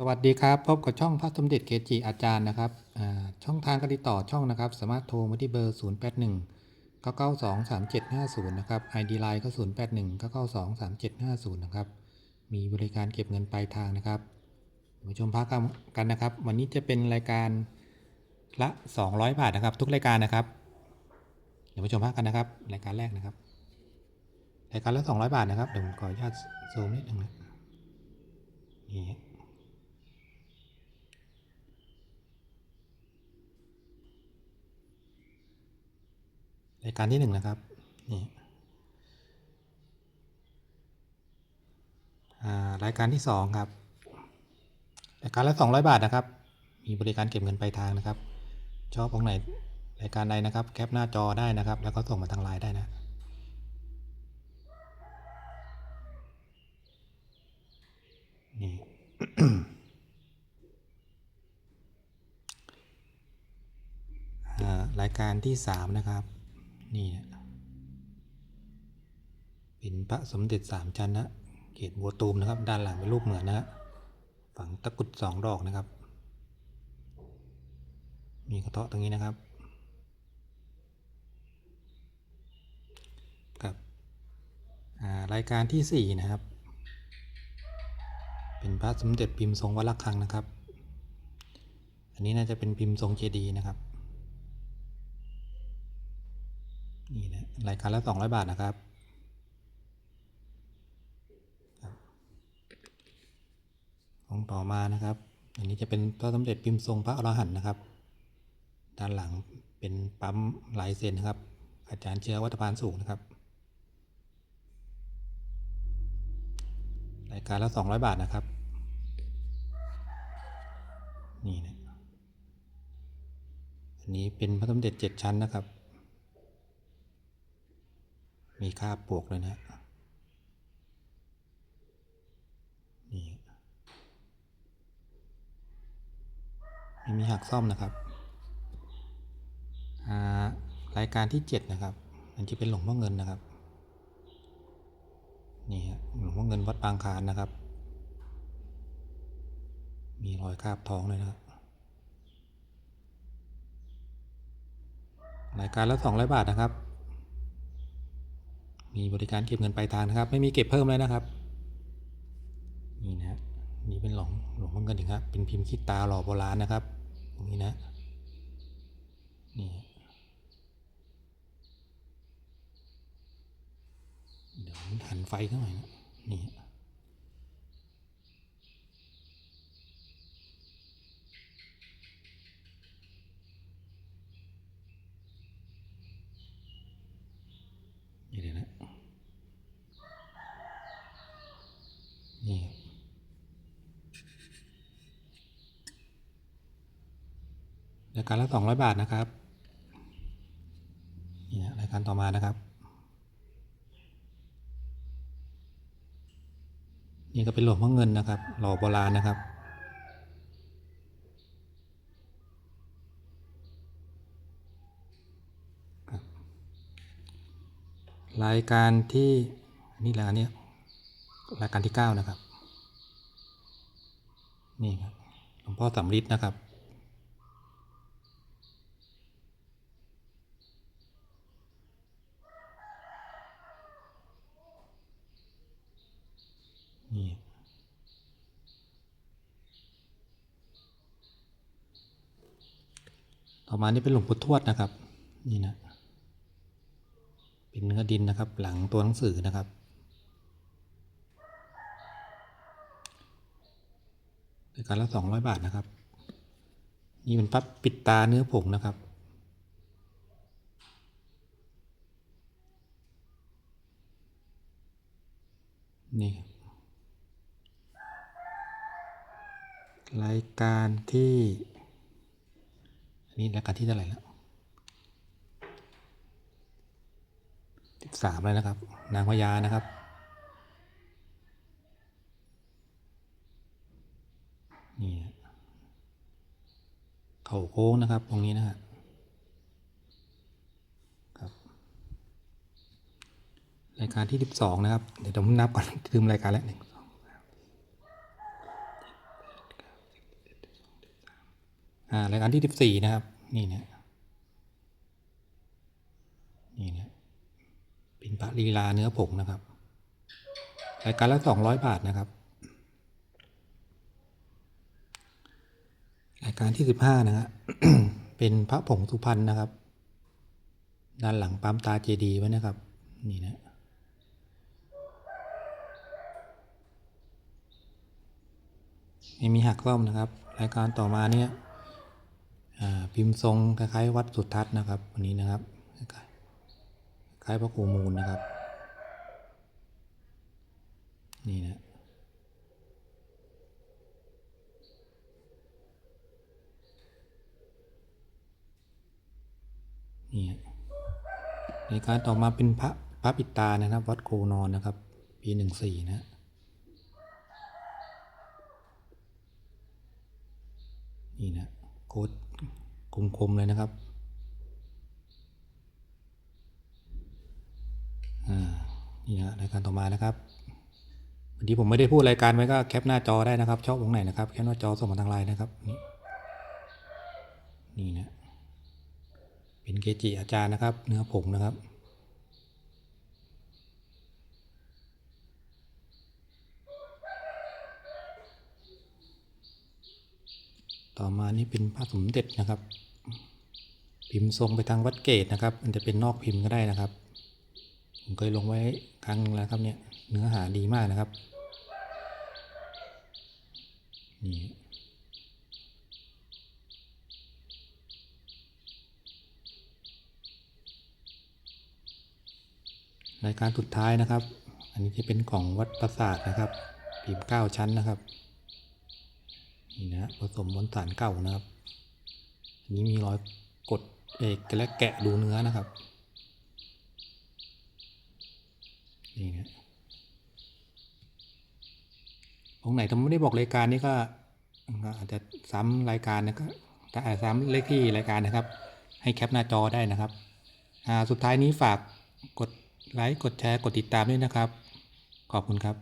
สวัสดีครับ พบกับช่องพระสมเด็จเกจิอาจารย์นะครับช่องทางการติดต่อช่องนะครับ สามารถโทรมาที่เบอร์ 0 8 1 9 9 2 3 7 5 0 นะครับ ID Line ก็ 0 8 1 9 9 2 3 7 5 0 นะครับ มีบริการเก็บเงินปลายทางนะครับมาชมพักกันนะครับ วันนี้จะเป็นรายการละ 200 บาทนะครับ ทุกรายการนะครับ เดี๋ยวมาชมพักกันนะครับ รายการแรกนะครับ รายการละ 200 บาทนะครับเดี๋ยวผมขออนุญาตซูมนิดนึงนะนี่ รายการที่หนึ่งนะครับนี่รายการที่สองครับรายการละสองร้อยบาทนะครับ มีบริการเก็บเงินปลายทางนะครับ ชอบของไหนรายการใดนะครับ แคปหน้าจอได้นะครับ แล้วก็ส่งมาทางไลน์ได้นะนี่รายการที่สามนะครับ นี่เป็นพระสมเด็จสามชั้นนะเกศบัวตูมนะครับ ด้านหลังเป็นรูปเหมือนนะฝังตะกุดสองดอกนะครับ มีกระเทาะตรงนี้นะครับครับรายการที่สี่นะครับ เป็นพระสมเด็จพิมพ์ทรงวัดระฆังนะครับ อันนี้น่าจะเป็นพิมพ์ทรงเจดีย์นะครับ นี่นะ รายการละสองร้อยบาทนะครับ ของต่อมานะครับ อันนี้จะเป็นพระสมเด็จพิมพ์ทรงพระอรหันต์นะครับ ด้านหลังเป็นปั๊มลายเซ็นนะครับ อาจารย์เชื้อวัฒพานสูงนะครับ รายการละสองร้อยบาทนะครับ นี่นะอันนี้เป็นพระสมเด็จเจ็ดชั้นนะครับ มีค่าบปวกเลยนะนี่ไม่มีหักซ่อมนะครับรายการที่ 7 นะครับอันที่เป็นหลวงพ่อเงินนะครับ นี่ฮะหลวงพ่อเงินวัดปางคารนะครับ มีรอยคราบทองเลยนะครับรายการละ200 บาทนะครับ มีบริการเก็บเงินปลายทางนะครับ ไม่มีเก็บเพิ่มแล้วนะครับ นี่นะนี่เป็นหลงหลงพ่อเงินถึงครับ เป็นพิมพ์คิดตาหล่อโบราณนะครับ ตรงนี้นะ นี่เดี๋ยวหันไฟเข้าหน่อยนะนี่ นี่เดี๋ยวนะ นี่ รายการละสองร้อยบาทนะครับนี่นะรายการต่อมานะครับ นี่ก็เป็นหลวงพ่อเงินนะครับ หล่อโบราณนะครับรายการที่นี่รายการเนี้ยรายการที่เก้านะครับ นี่ครับหลวงพ่อสำริดนะครับ นี่ ต่อมานี่เป็นหลวงปู่ทวดนะครับ นี่นะ เป็นเนื้อดินนะครับ หลังตัวหนังสือนะครับรายการละสองร้อยบาทนะครับ นี่เป็นปั๊บปิดตาเนื้อผงนะครับนี่รายการที่ นนี้รายการที่เท่าไหร่แล้วสิบสามเลยนะครับ นางพญานะครับนี่ฮะเข่าโค้งนะครับ ตรงนี้นะครับรายการที่สิบสองนะครับ เดี๋ยวผมนับก่อนลืมรายการแล้วหนึ่งสองสามสี่ห้าหกเจ็ดแปดเก้า อ่า รายการที่สิบสี่นะครับ นี่เนี่ยนี่เนี่ยเป็นพระลีลาเนื้อผงนะครับ รายการละสองร้อยบาทนะครับ รายการที่สิบห้านะฮะเป็นพระผงสุพรรณนะครับ ด้านหลังปั๊มตาเจดีไว้นะครับ นี่นะไม่มีหักซ่อมนะครับ รายการต่อมาเนี่ย พิมพ์ทรงคล้ายๆ วัดสุทัศน์นะครับวันนี้นะครับคล้ายพระครูมูลนะครับ นี่นะนี่ฮะรายการต่อมาเป็นพระพระปิตานะครับ วัดโคนอนนะครับ ปีหนึ่งสี่นะนี่นะ โคตรคมๆเลยนะครับอ่านี่นะรายการต่อมานะครับวันนี้ผมไม่ได้พูดรายการไว้ก็แคปหน้าจอได้นะครับชอบตรงไหนนะครับแคปหน้าจอส่งมาทางไลน์นะครับนี่นี่นะเป็นเกจิอาจารย์นะครับ เนื้อผงนะครับ ต่อมานี่เป็นพระสมเด็จนะครับ พิมพ์ทรงไปทางวัดเกตนะครับ มันจะเป็นนอกพิมพ์ก็ได้นะครับ ผมเคยลงไว้ครั้งแล้วครับเนี่ยเนื้อหาดีมากนะครับนี่รายการสุดท้ายนะครับ อันนี้จะเป็นของวัดประสาทนะครับพิมพ์เก้าชั้นนะครับ นะผสมบนฐานเก่านะครับ อันนี้มีรอยกดเอกและแกะดูเนื้อนะครับ นี่นะองไหนทำไม่ได้บอกรายการนี้ก็อาจจะซ้ำรายการนะก็ถ้าอาจซ้ำเลขที่รายการนะครับ ให้แคปหน้าจอได้นะครับอ่าสุดท้ายนี้ฝากกดไลค์ กดแชร์ กดติดตามด้วยนะครับ ขอบคุณครับ